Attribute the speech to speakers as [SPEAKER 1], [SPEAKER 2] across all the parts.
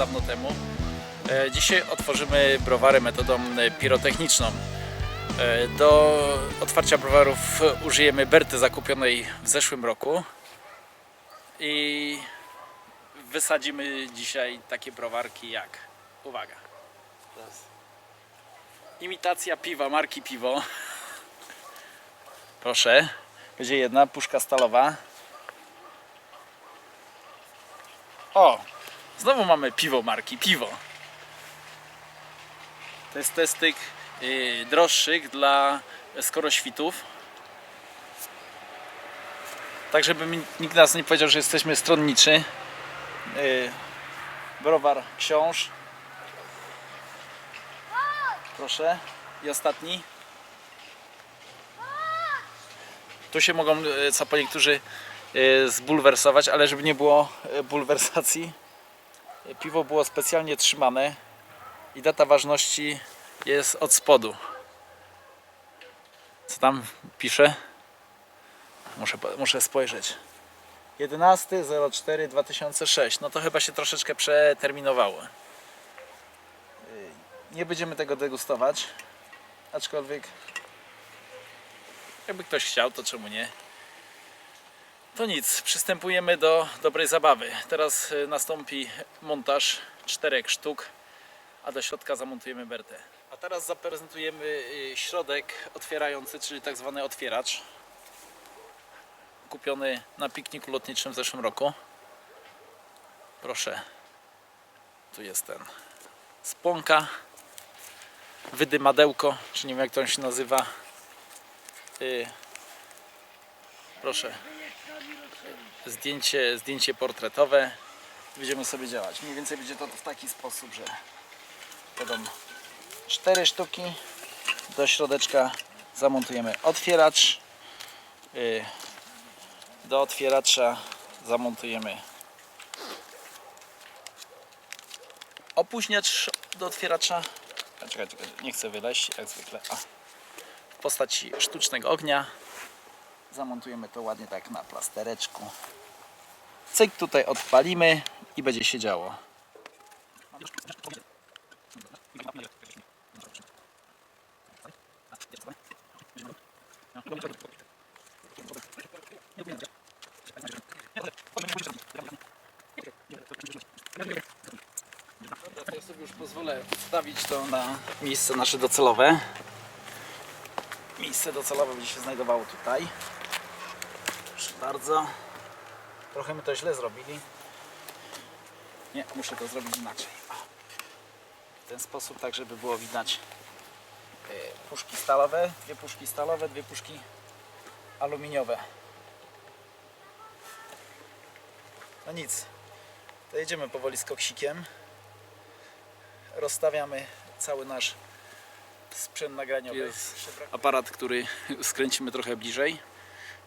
[SPEAKER 1] dawno temu. E, Dzisiaj otworzymy browary metodą e, pirotechniczną. E, Do otwarcia browarów użyjemy berty zakupionej w zeszłym roku i wysadzimy dzisiaj takie browarki jak, uwaga, imitacja piwa, marki piwo. Proszę, będzie jedna puszka stalowa. O, znowu mamy piwo marki piwo. To jest test tych yy, droższych dla skoroświtów. Tak, żeby nikt nas nie powiedział, że jesteśmy stronniczy. Yy, browar książ. Proszę. I ostatni. Tu się mogą co po niektórzy e, zbulwersować, ale żeby nie było e, bulwersacji, piwo było specjalnie trzymane i data ważności jest od spodu. Co tam pisze? Muszę, muszę spojrzeć. 11.04.2006. No to chyba się troszeczkę przeterminowało. E, Nie będziemy tego degustować, aczkolwiek jakby ktoś chciał, to czemu nie? To nic, przystępujemy do dobrej zabawy. Teraz y, nastąpi montaż czterech sztuk, a do środka zamontujemy bertę. A teraz zaprezentujemy y, środek otwierający, czyli tak zwany otwieracz. Kupiony na pikniku lotniczym w zeszłym roku. Proszę, tu jest ten sponka, wydymadełko, czy nie wiem jak to się nazywa. Y, proszę. Zdjęcie, zdjęcie portretowe. Będziemy sobie działać. Mniej więcej będzie to w taki sposób, że będą cztery sztuki. Do środeczka zamontujemy otwieracz. Y, do otwieracza zamontujemy opóźniacz do otwieracza. Czekaj, czekaj, nie chcę wyleźć jak zwykle. A w postaci sztucznego ognia. Zamontujemy to ładnie tak na plastereczku. Cyk tutaj odpalimy i będzie się działo. Ja sobie już pozwolę wstawić to na miejsce nasze docelowe. Miejsce docelowe będzie się znajdowało tutaj. Proszę bardzo. Trochę my to źle zrobili. Nie, muszę to zrobić inaczej. W ten sposób, tak żeby było widać e, puszki stalowe, dwie puszki stalowe, dwie puszki aluminiowe. No nic, to jedziemy powoli z koksikiem. Rozstawiamy cały nasz sprzęt nagraniowy. Jest aparat, który skręcimy trochę bliżej.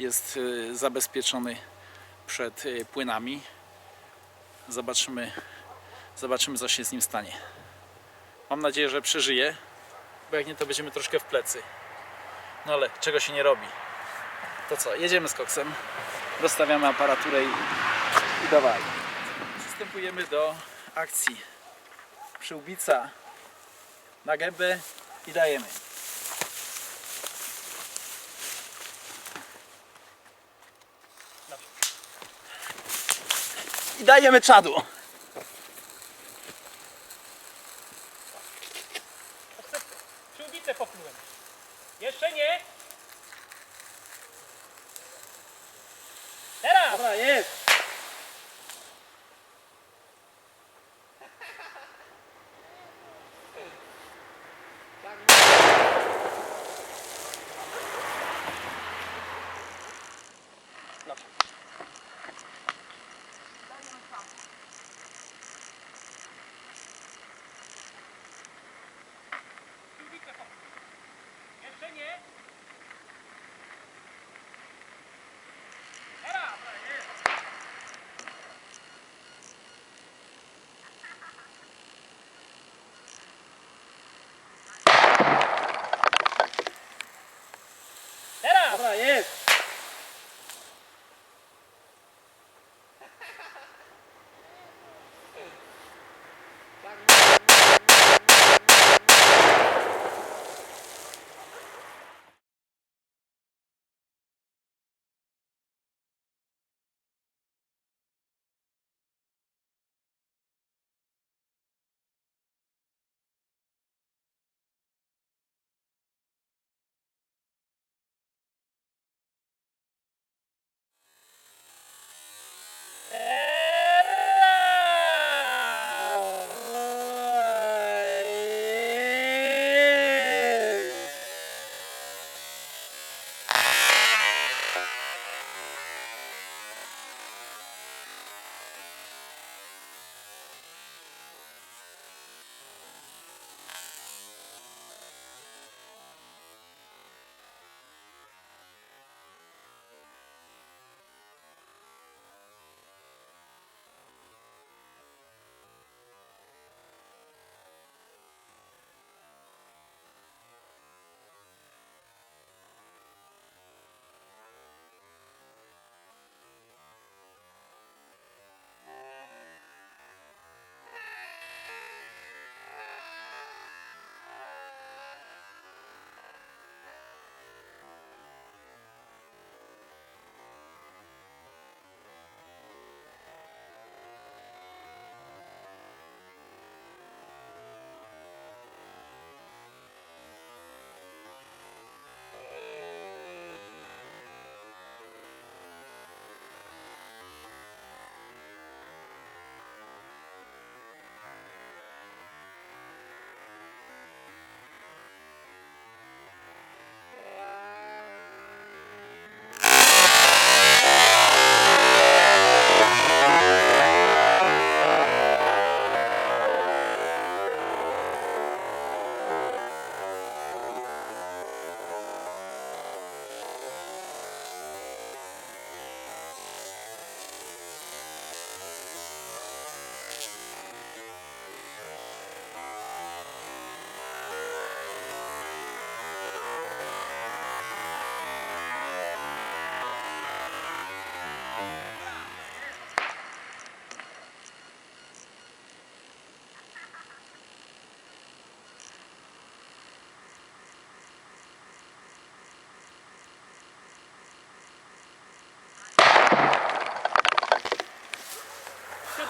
[SPEAKER 1] Jest y, zabezpieczony przed y, płynami. Zobaczymy, zobaczymy co się z nim stanie. Mam nadzieję, że przeżyje, bo jak nie to będziemy troszkę w plecy. No ale czego się nie robi. To co, jedziemy z koksem, rozstawiamy aparaturę i, i dawaj. Przystępujemy do akcji. Przyłbica na gębę i dajemy. I dajemy czadu.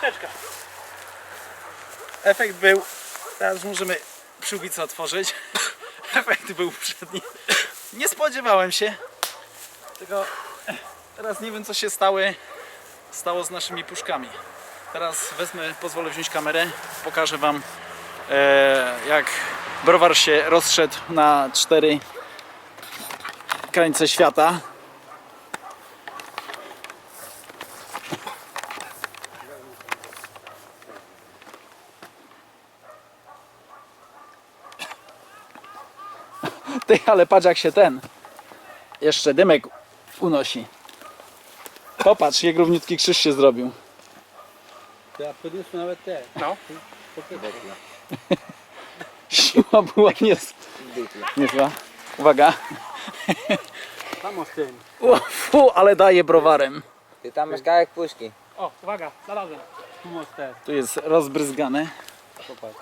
[SPEAKER 2] Chwileczkę.
[SPEAKER 1] Efekt był, teraz możemy przyłbicę otworzyć. Efekt był przedni. Nie spodziewałem się. Tylko teraz nie wiem co się stało, stało z naszymi puszkami. Teraz wezmę, pozwolę wziąć kamerę, pokażę Wam e, jak browar się rozszedł na cztery krańce świata. Ty, ale patrz jak się ten jeszcze dymek unosi. Popatrz, jak równiutki krzyż się zrobił.
[SPEAKER 3] Ja podniosłem nawet te.
[SPEAKER 2] No.
[SPEAKER 1] Siła była niez... niezła. Uwaga.
[SPEAKER 3] Tam z tym.
[SPEAKER 1] O, fu, ale daje browarem.
[SPEAKER 4] Ty tam masz kawałek puszki.
[SPEAKER 2] O, uwaga, znalazłem.
[SPEAKER 3] Tu.
[SPEAKER 1] Tu jest rozbryzgane.
[SPEAKER 3] Popatrz.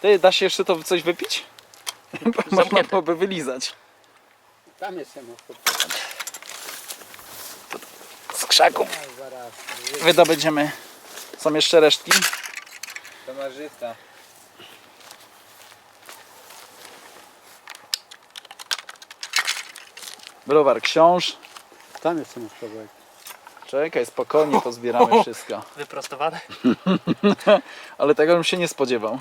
[SPEAKER 1] Ty, da się jeszcze to coś wypić? Można byłoby wylizać.
[SPEAKER 3] Tam jest samo.
[SPEAKER 1] Z krzaku.
[SPEAKER 4] Zaraz.
[SPEAKER 1] Wydobędziemy. Są jeszcze resztki.
[SPEAKER 4] Tomarzysta.
[SPEAKER 1] Browar książ.
[SPEAKER 3] Tam jest samo kawałek.
[SPEAKER 1] Czekaj, spokojnie pozbieramy wszystko.
[SPEAKER 2] Wyprostowane.
[SPEAKER 1] Ale tego bym się nie spodziewał.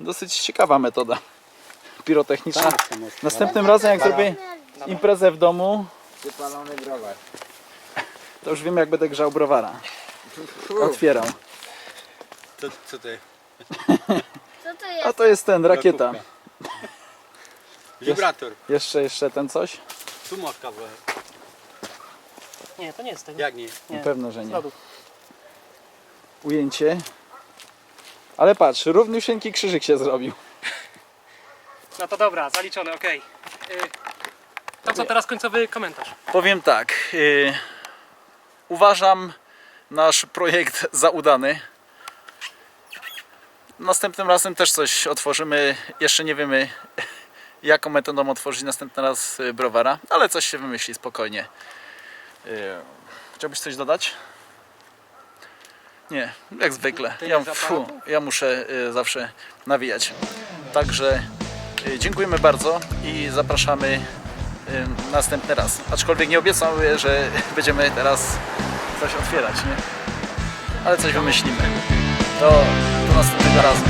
[SPEAKER 1] Dosyć ciekawa metoda
[SPEAKER 3] jest samo.
[SPEAKER 1] Następnym razem jak zrobię imprezę w domu,
[SPEAKER 4] Wypalony browar.
[SPEAKER 1] to już wiem jak będę grzał browara. Otwierał.
[SPEAKER 3] Co, co ty?
[SPEAKER 5] Co to
[SPEAKER 1] A
[SPEAKER 5] jest?
[SPEAKER 1] to jest ten, rakieta.
[SPEAKER 3] Wibrator.
[SPEAKER 1] Jeszcze, jeszcze ten coś?
[SPEAKER 3] Tu masz kawałek.
[SPEAKER 2] Nie, to nie jest tego.
[SPEAKER 3] Jak nie?
[SPEAKER 2] Nie.
[SPEAKER 1] Na pewno, że
[SPEAKER 2] Z
[SPEAKER 1] nie.
[SPEAKER 2] lodu.
[SPEAKER 1] Ujęcie. Ale patrz, równiusieńki krzyżyk się zrobił.
[SPEAKER 2] No to dobra, zaliczone. Y, To co teraz końcowy komentarz?
[SPEAKER 1] Powiem tak. y, uważam nasz projekt za udany. Następnym razem też coś otworzymy. Jeszcze nie wiemy, jaką metodą otworzyć następny raz y, browara, ale coś się wymyśli spokojnie. Y, Chciałbyś coś dodać? Nie, jak zwykle. Ja, fu, ja muszę y, zawsze nawijać. Także dziękujemy bardzo i zapraszamy y, następny raz. Aczkolwiek nie obiecuję, że będziemy teraz coś otwierać, nie? Ale coś wymyślimy. Do następnego razu.